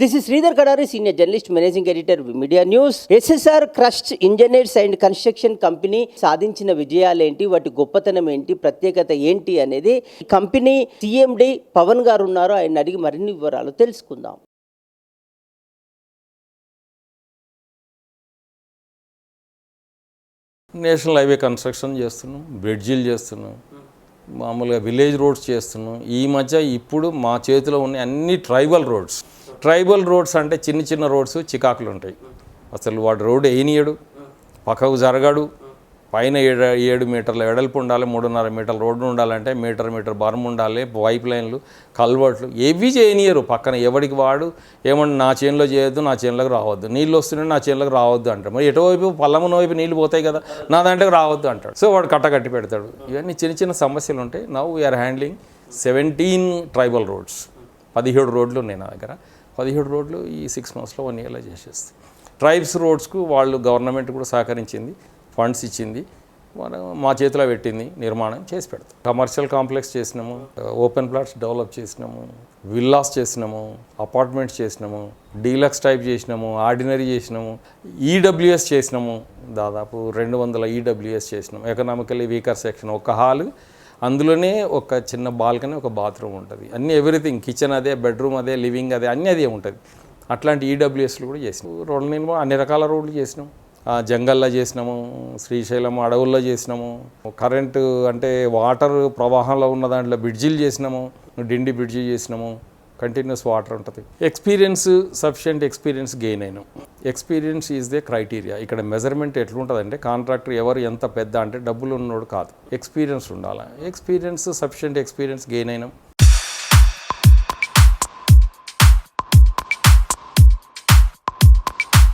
This is Sridhar Kadari senior journalist managing editor media news SSR crust engineers and construction company సాధించిన విజయాలేంటి? వాటి గొప్పతనం ఏంటి? ప్రత్యేకత ఏంటి? అనేది కంపెనీ సిఎండి పవన్ గారు ఉన్నారు. ఆయన అడిగి మరిన్ని వివరాలు తెలుసుకుందాం. నేషనల్ హైవే కన్స్ట్రక్షన్ చేస్తున్నాం. బ్రిడ్జిలు చేస్తున్నాం. మామూలుగా విలేజ్ రోడ్స్ చేస్తున్నాం. ఈ మధ్య ఇప్పుడు మా చేతిలో ఉన్న అన్ని ట్రైబల్ రోడ్స్ ట్రైబల్ రోడ్స్ అంటే చిన్న చిన్న రోడ్స్ చికాకులు ఉంటాయి. అసలు వాడు రోడ్డు వేయనీయడు పక్కకు జరగడు పైన ఏడు ఏడు మీటర్ల వెడల్పు ఉండాలి మూడున్నర మీటర్ల రోడ్డు ఉండాలంటే మీటర్ మీటర్ బరం ఉండాలి పైప్ లైన్లు కల్వర్ట్లు ఏవి చేయనీయరు. పక్కన ఎవడికి వాడు ఏమన్నా నా చేనులో చేయొద్దు నా చేనులోకి రావద్దు. నీళ్ళు వస్తున్నాయి నా చేనులకు రావద్దు అంటాడు. మరి ఎటువైపు పల్లమున వైపు నీళ్ళు పోతాయి కదా నా దాంట్లోకి రావద్దు అంటాడు. సో వాడు కట్ట కట్టి పెడతాడు ఇవన్నీ చిన్న చిన్న సమస్యలు ఉంటాయి. Now we are handling seventeen tribal roads. పదిహేడు రోడ్లు ఉన్నాయి నా దగ్గర. పదిహేడు రోడ్లు ఈ సిక్స్ మంత్స్లో వన్ ఇయర్లో చేసేస్తాయి. ట్రైబ్స్ రోడ్స్కు వాళ్ళు గవర్నమెంట్ కూడా సహకరించింది ఫండ్స్ ఇచ్చింది మనం మా చేతిలో పెట్టింది నిర్మాణం చేసి పెడతాం. కమర్షియల్ కాంప్లెక్స్ చేసినాము ఓపెన్ ప్లాట్స్ డెవలప్ చేసినాము విల్లాస్ చేసినాము అపార్ట్మెంట్స్ చేసినాము డీలక్స్ టైప్ చేసినాము ఆర్డినరీ చేసినాము ఈడబ్ల్యూఎస్ చేసినాము దాదాపు రెండు వందల ఈడబ్ల్యూఎస్ చేసినాము ఎకనామికల్లీ వీకర్ సెక్షన్ ఒక హాలు అందులోనే ఒక చిన్న బాల్కనీ ఒక బాత్రూమ్ ఉంటుంది. అన్ని ఎవ్రీథింగ్ కిచెన్ అదే బెడ్రూమ్ అదే లివింగ్ అదే అన్నీ అదే ఉంటుంది. అట్లాంటి ఈడబ్ల్యూఎస్లు కూడా చేసినాం. రోడ్లు నేను అన్ని రకాల రోడ్లు చేసినాం. జంగల్లో చేసినాము శ్రీశైలం అడవుల్లో చేసినాము కరెంటు అంటే వాటర్ ప్రవాహంలో ఉన్న దాంట్లో బ్రిడ్జిలు చేసినాము డిండి బ్రిడ్జి చేసినాము కంటిన్యూస్ వాటర్ ఉంటుంది. ఎక్స్పీరియన్స్ సఫిషియంట్ ఎక్స్పీరియన్స్ గెయిన్ అయినాం. Experience is the criteria. ఇక్కడ మెజర్మెంట్ ఎట్లుంటుందంటే కాంట్రాక్టర్ ఎవరు ఎంత పెద్ద అంటే డబ్బులు ఉన్నోడు కాదు. ఎక్స్పీరియన్స్ ఉండాలి. ఎక్స్పీరియన్స్ సఫిషియంట్ ఎక్స్పీరియన్స్ గెయిన్ అయినాం.